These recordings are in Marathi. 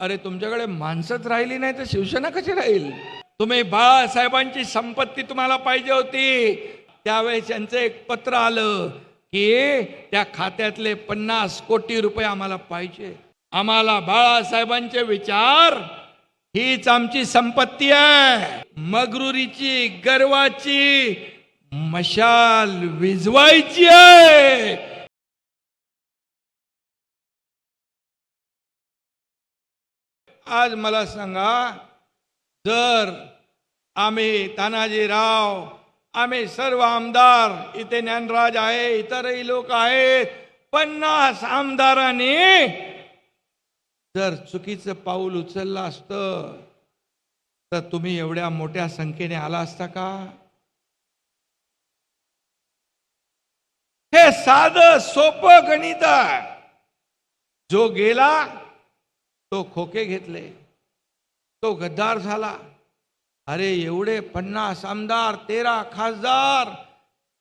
अरे तुमच्याकडे माणसंच राहिली नाही तर शिवसेना कशी राहील? तुम्ही बाळासाहेबांची संपत्ती तुम्हाला पाहिजे होती. त्यावेळेस त्यांचं एक पत्र आलं की त्या खात्यातले पन्नास कोटी रुपये आम्हाला पाहिजे. आम्हाला बाळासाहेबांचे विचार हीच आमची संपत्ती आहे. मगरुरीची गर्वाची मशाल विजवायची आहे. आज मला सांगा जर आम्ही तानाजीराव आम्ही सर्व आमदार इथे ज्ञानराज आहे इतरही लोक आहेत पन्नास आमदारांनी जर चुकीचं पाऊल उचललं असतं तर तुम्ही एवढ्या मोठ्या संख्येने आला असता का? हे साधं सोपं गणित जो गेला तो खोके घेतले. तो गद्दार झाला. अरे एवढे पन्नास आमदार तेरा खासदार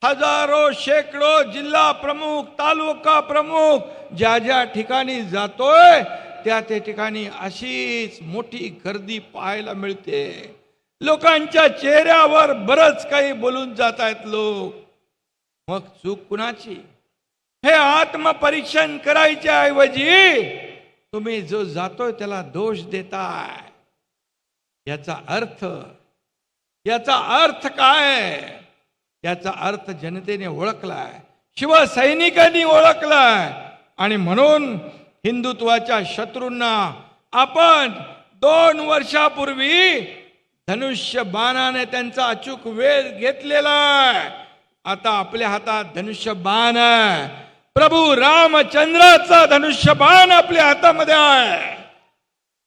हजारो शेकडो जिल्हा प्रमुख तालुका प्रमुख ज्या ज्या ठिकाणी जातोय त्या त्या ठिकाणी अशीच मोठी गर्दी पाहायला मिळते. लोकांच्या चेहऱ्यावर बरंच काही बोलून जात आहेत लोक. मग चूक कुणाची? हे आत्मपरीक्षण करायच्या ऐवजी तुम्ही जो जातोय त्याला दोष देताय. याचा अर्थ याचा अर्थ काय? याचा अर्थ जनतेने ओळखलाय शिवसैनिकांनी ओळखलाय. आणि म्हणून हिंदुत्वाच्या शत्रूंना आपण दोन वर्षापूर्वी धनुष्य बाणाने त्यांचा अचूक वेध घेतलेला आहे आता आपल्या हातात धनुष्य बाण आहे. प्रभू रामचंद्राचा धनुष्य बाण आपल्या हातामध्ये आहे.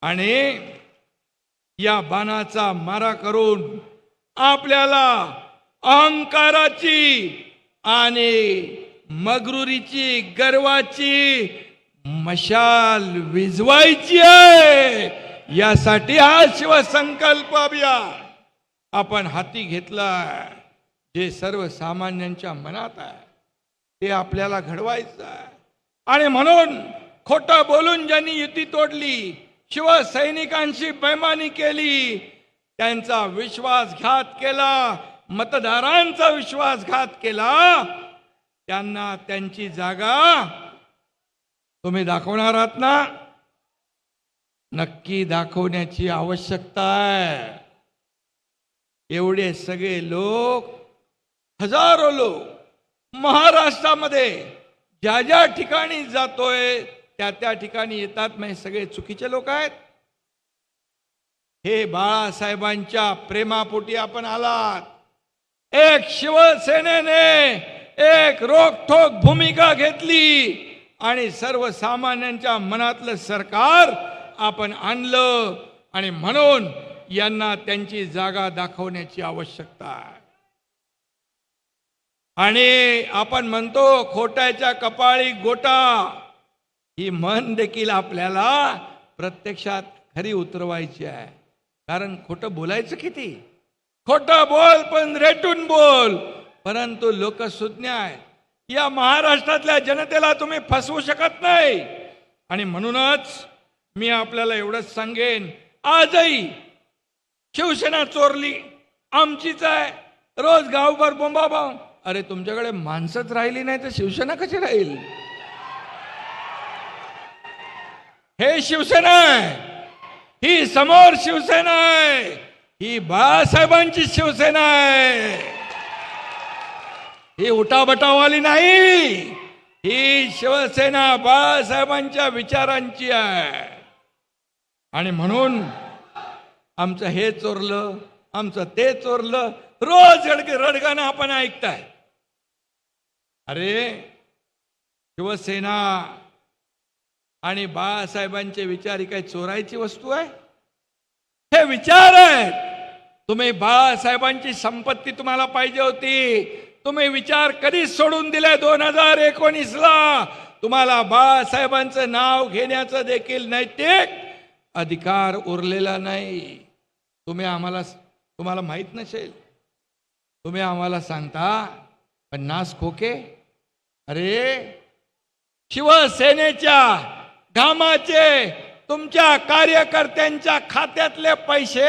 आणि या बाणाचा मारा करून आपल्याला अहंकाराची आणि मगरुरीची गर्वाची मशाल विजवायची आहे. यासाठी हा शिवसंकल्प अभियान आपण हाती घेतलाय. जे सर्वसामान्यांच्या मनात आहे. ते आपल्याला घडवायचं आहे. आणि म्हणून खोटं बोलून ज्यांनी युती तोडली शिवसैनिकांशी बैमानी केली त्यांचा विश्वासघात केला मतदारांचा विश्वासघात केला त्यांना त्यांची जागा तुम्ही दाखवणार आहात ना? नक्की दाखवण्याची आवश्यकता आहे. एवढे सगळे लोक हजारो लोक महाराष्ट्रामध्ये ज्या ज्या ठिकाणी जातोय त्या त्या ठिकाणी येतात म्हणजे सगळे चुकीचे लोक आहेत. हे बाळासाहेबांच्या प्रेमापोटी आपण आलात. एक शिवसेनेने एक रोखोक भूमिका घेतली आणि सर्वसामान्यांच्या मनातलं सरकार आपण आणलं आणि म्हणून यांना त्यांची जागा दाखवण्याची आवश्यकता आहे. आणि आपण म्हणतो खोट्याच्या कपाळी गोटा. ही मन देखील आपल्याला प्रत्यक्षात खरी उतरवायची आहे. कारण खोटं बोलायचं किती? खोटं बोल पण रेटून बोल. परंतु लोक सुज्ञ आहेत. या महाराष्ट्रातल्या जनतेला तुम्ही फसवू शकत नाही. आणि म्हणूनच मी आपल्याला एवढंच सांगेन आजही शिवसेना चोरली. आमचीच आहे. रोज गावभर बोंबाबोंब अरे तुमच्याकडे माणसंच राहिली नाही तर शिवसेना कशी राहील? हे शिवसेना आहे. ही समोर शिवसेना आहे. ही बाळासाहेबांची शिवसेना आहे. ही उठाबटावाली नाही. ही शिवसेना बाळासाहेबांच्या विचारांची आहे. आणि म्हणून आमचं हे चोरलं आमचं ते चोरलं रोज रडग रडगाणं आपण ऐकताय. अरे शिवसेना आणि बाळासाहेबांचे विचार ही काही चोरायची वस्तू आहे? हे विचार आहेत. तुम्ही बाळासाहेबांची संपत्ती तुम्हाला पाहिजे होती. तुम्ही विचार कधीच सोडून दिले दोन हजार एकोणीसला. तुम्हाला बाळासाहेबांचं नाव घेण्याचं देखील नैतिक अधिकार उरलेला नाही. तुम्ही आम्हाला तुम्हाला माहीत नसेल. तुम्ही आम्हाला सांगता पन्नास खोके? अरे शिवसेनेच्या घामाचे तुमच्या कार्यकर्त्यांच्या खात्यातले पैसे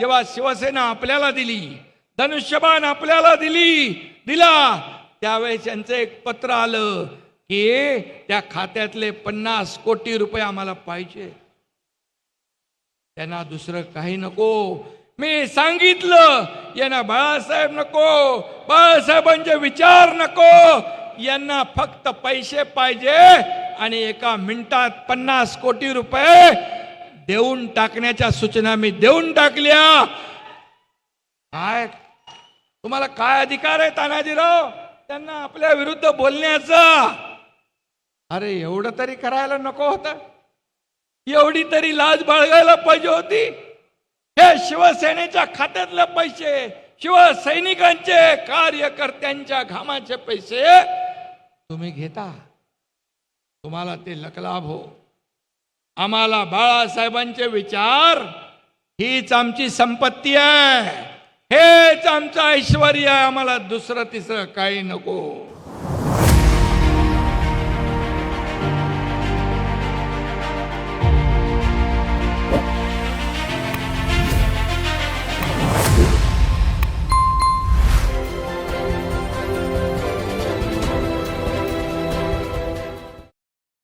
जेव्हा शिवसेना आपल्याला दिली धनुष्यबाण आपल्याला दिली दिला त्यावेळेस त्यांचं एक पत्र आलं की त्या खात्यातले पन्नास कोटी रुपये आम्हाला पाहिजे. त्यांना दुसरं काही नको. मी सांगितलं यांना बाळासाहेब नको बाळासाहेबांचे विचार नको यांना फक्त पैसे पाहिजे आणि एका मिनिटात पन्नास कोटी रुपये देऊन टाकण्याच्या सूचना मी देऊन टाकल्या. काय? तुम्हाला काय अधिकार आहे तानाजीराव? त्यांना आपल्या विरुद्ध बोलण्याचा. अरे एवढं तरी करायला नको होतं. एवढी तरी लाज बाळगायला पाहिजे होती. हे शिवसेनेच्या खात्यातले पैसे शिवसैनिकांचे कार्यकर्त्यांच्या घामाचे पैसे तुम्ही घेता. तुम्हाला ते लकलाभ हो. आम्हाला बाळासाहेबांचे विचार हीच आमची संपत्ती आहे. हेच आमचं ऐश्वर आहे. आम्हाला दुसरं तिसरं काही नको.